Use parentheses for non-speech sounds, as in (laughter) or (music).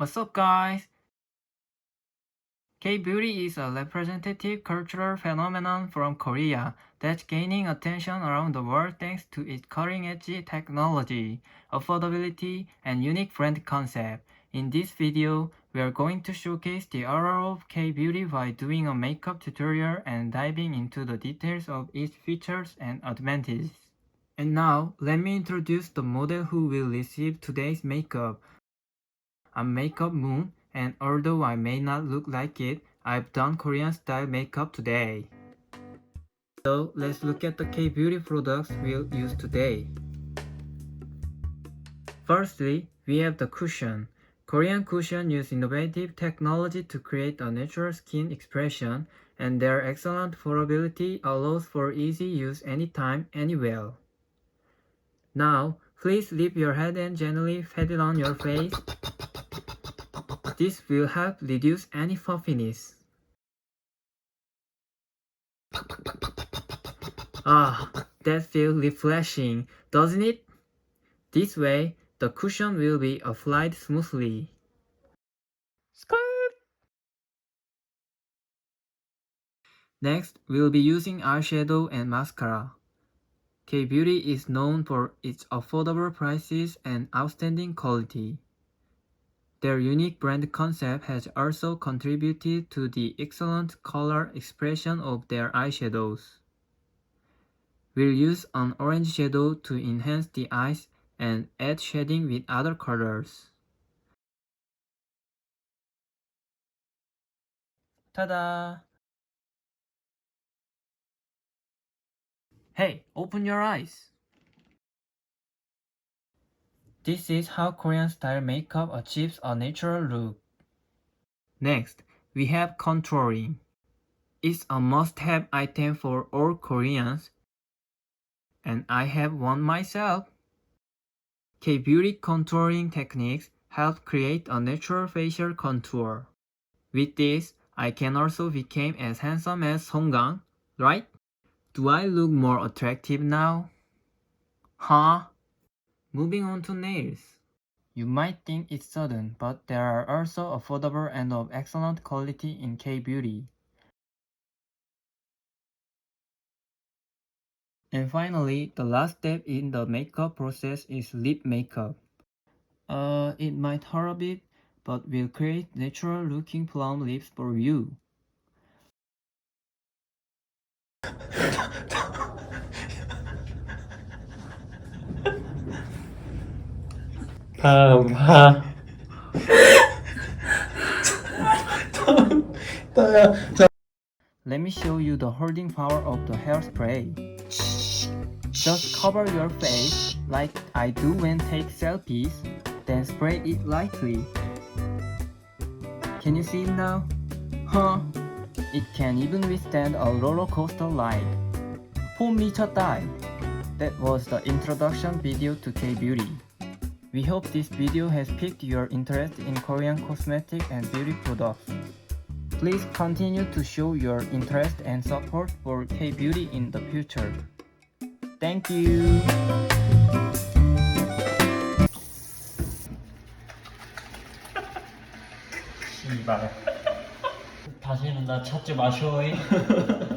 What's up, guys? K-beauty is a representative cultural phenomenon from Korea that's gaining attention around the world thanks to its cutting-edge technology, affordability, and unique brand concept. In this video, we are going to showcase the aura of K-beauty by doing a makeup tutorial and diving into the details of its features and advantages. And now, let me introduce the model who will receive today's makeup. I'm Makeup Moon, and although I may not look like it, I've done Korean style makeup today. So let's look at the K-beauty products we'll use today. Firstly, we have the cushion. Korean cushion use innovative technology to create a natural skin expression, and their excellent affordability allows for easy use anytime, anywhere. Now, please lift your head and gently pat it on your face. This will help reduce any puffiness. Ah, that feels refreshing, doesn't it? This way, the cushion will be applied smoothly. Next, we'll be using eyeshadow and mascara. K-Beauty is known for its affordable prices and outstanding quality. Their unique brand concept has also contributed to the excellent color expression of their eyeshadows. We'll use an orange shadow to enhance the eyes and add shading with other colors. Ta-da! Hey, open your eyes! This is how Korean style makeup achieves a natural look. Next, we have contouring. It's a must have item for all Koreans, and I have one myself. K beauty contouring techniques help create a natural facial contour. With this, I can also become as handsome as Song Kang, right? Do I look more attractive now? Huh? Moving on to nails. You might think it's sudden, but there are also affordable and of excellent quality in K-beauty. And finally, the last step in the makeup process is lip makeup. Uh, it might hurt a bit, but will create natural looking plum lips for you. 다음 하 다야 Let me show you the holding power of the hairspray. Just cover your face like I do when take selfies, then spray it lightly. Can you see it now? Huh? It can even withstand a roller coaster ride. 폼 미쳤다! That was the introduction video to K-beauty. We hope this video has piqued your interest in Korean cosmetic and beauty products. Please continue to show your interest and support for K-beauty in the future. Thank you. 씨발 다시는 나 찾지 마쇼잉 (laughs)